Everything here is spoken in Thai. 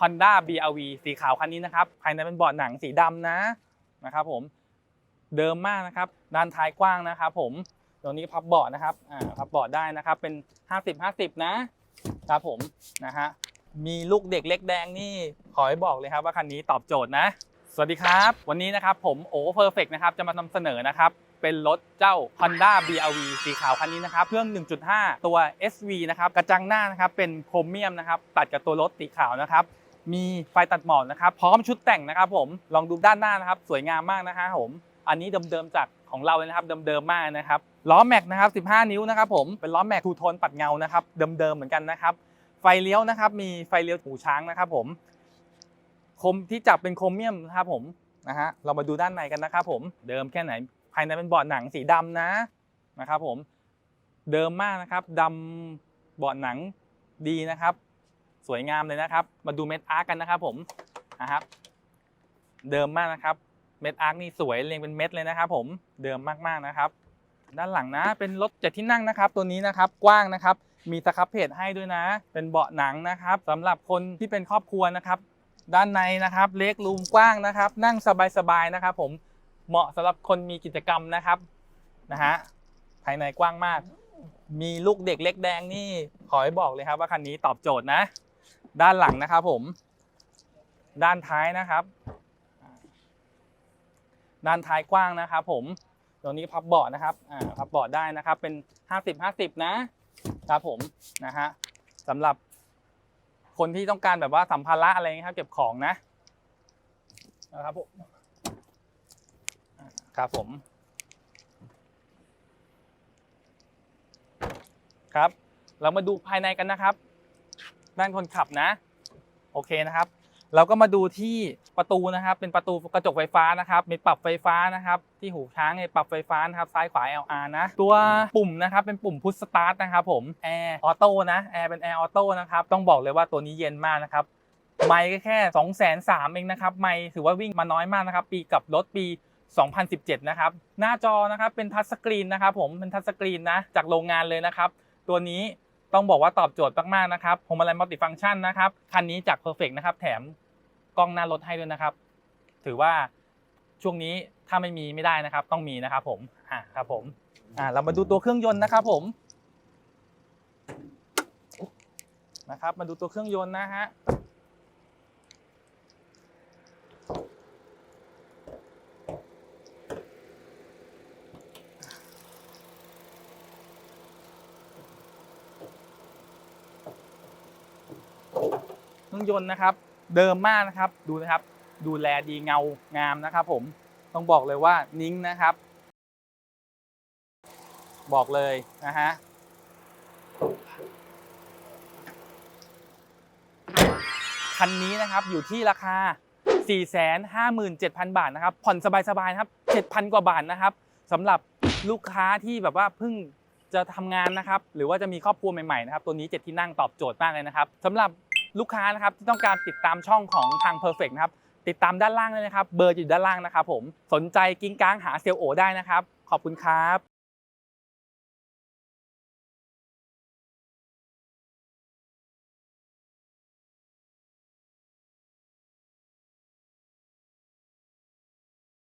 Honda BRV สีขาวคันนี้นะครับ ภายในเป็นเบาะหนังสีดำนะนะครับผมเดิมมากนะครับด้านท้ายกว้างนะครับ ผมตรงนี้พับเบาะนะครับอ่าพับเบาะได้นะครับ เป็น 50 50 นะครับผมนะฮะมีลูกเด็กเล็กแดงนี่ขอให้บอกเลยครับว่าคันนี้ตอบโจทย์นะ สวัสดีครับ วันนี้นะครับผมโอเพอร์เฟกนะครับจะมานำเสนอนะครับเป็นรถเจ้า Honda BRV สีขาวคันนี้นะครับ เครื่อง 1.5 ตัว SV นะครับ กระจังหน้านะครับ เป็นโครเมียมนะครับ ตัดกับตัวรถสีขาวนะครับ มีไฟตัดหมอกนะครับพร้อมชุดแต่งนะครับผมลองดูด้านหน้านะครับสวยงามมากนะครับผมอันนี้เดิมๆจากของเราเลยนะครับเดิมๆมากนะครับล้อแม็กนะครับ 15 นิ้วนะครับผมเป็นล้อแม็กทูโทนปัดเงานะครับเดิมๆเหมือนกันนะครับ ไฟเลี้ยวนะครับ มีไฟเลี้ยวหูช้างนะครับ ผมคมที่จับเป็นโครเมียมนะครับผมนะฮะเรามาดูด้านในกันนะครับ ผมเดิมแค่ไหนภายในเป็นเบาะหนังสีดำนะนะครับ ผมเดิมมากนะครับดำเบาะหนังดีนะครับ สวยงามเลยนะครับ มาดูเม็ดอาร์กันนะครับผมนะครับ เดิมมากนะครับ เม็ดอาร์กนี่สวยเรียงเป็นเม็ดเลยนะครับผมเดิมมากๆนะครับ ด้านหลังนะเป็นรถเจ็ดที่นั่งนะครับ ตัวนี้นะครับกว้างนะครับ มีสครับเพจให้ด้วยนะ เป็นเบาะหนังนะครับสำหรับคนที่เป็นครอบครัวนะครับ ด้านในนะครับเล็กรูมกว้างนะครับ นั่งสบายๆนะครับ ผมเหมาะสำหรับคนมีกิจกรรมนะครับนะฮะภายในกว้างมาก มีลูกเด็กเล็กแดงนี่ขอให้บอกเลยครับว่าคันนี้ตอบโจทย์นะ ด้านหลังนะครับผม ด้านท้ายนะครับ ด้านท้ายกว้างนะครับ ผมตรงนี้พับเบาะนะครับอ่าพับเบาะได้นะครับ เป็น 50 50 นะครับผมนะฮะสำหรับคนที่ต้องการแบบว่าสัมภาระอะไรเงี้ยครับ เก็บของนะนะครับผมครับผม ครับ เรามาดูภายในกันนะครับ ด้านคนขับนะ โอเคนะครับ เราก็มาดูที่ประตูนะครับ เป็นประตูกระจกไฟฟ้านะครับ มีปรับไฟฟ้านะครับ ที่หูช้างเนี่ยปรับไฟฟ้านะครับ ซ้ายขวา LR นะ ตัวปุ่มนะครับ เป็นปุ่มพุชสตาร์ทนะครับผม แอร์ออโต้นะ แอร์เป็นแอร์ออโต้นะครับ ต้องบอกเลยว่าตัวนี้เย็นมากนะครับ ไม่ก็แค่2 3 0 0 0เองนะครับ ไม่ถือว่าวิ่งมาน้อยมากนะครับ ปีกับรถปี2017 นะครับ หน้าจอนะครับเป็นทัชสกรีนนะครับผมเป็นทัชสกรีนนะ จากโรงงานเลยนะครับ ตัวนี้ ต้องบอกว่าตอบโจทย์มากๆนะครับพวงมาลัยมัลติฟังก์ชันนะครับคันนี้จาก Perfect นะครับแถมกล้องหน้ารถให้ด้วยนะครับ ถือว่าช่วงนี้ถ้าไม่มีไม่ได้นะครับ ต้องมีนะครับผมอ่าครับผมอ่าเรามาดูตัวเครื่องยนต์นะครับผมนะครับมาดูตัวเครื่องยนต์นะฮะ รื่องยนต์นะครับ เดิมมากนะครับดูนะครับ ดูแลดีเงางามนะครับ ผมต้องบอกเลยว่านิ้งนะครับ บอกเลยนะฮะคันนี้นะครับอยู่ที่ราคา 457,000 บาทนะครับ ผ่อนสบายๆนะครับ 7,000 กว่าบาทนะครับสำหรับลูกค้าที่แบบว่าเพิ่งจะทำงานนะครับ หรือว่าจะมีครอบครัวใหม่ๆนะครับ ตัวนี้เจ็ดที่นั่งตอบโจทย์มากเลยนะครับสำหรับ ลูกค้านะครับที่ต้องการติดตามช่องของทาง Perfect นะครับติดตามด้านล่างเลยนะครับ เบอร์อยู่ด้านล่างนะครับผมสนใจกิ้งก้างหาเซลล์โอได้นะครับ ขอบคุณครับ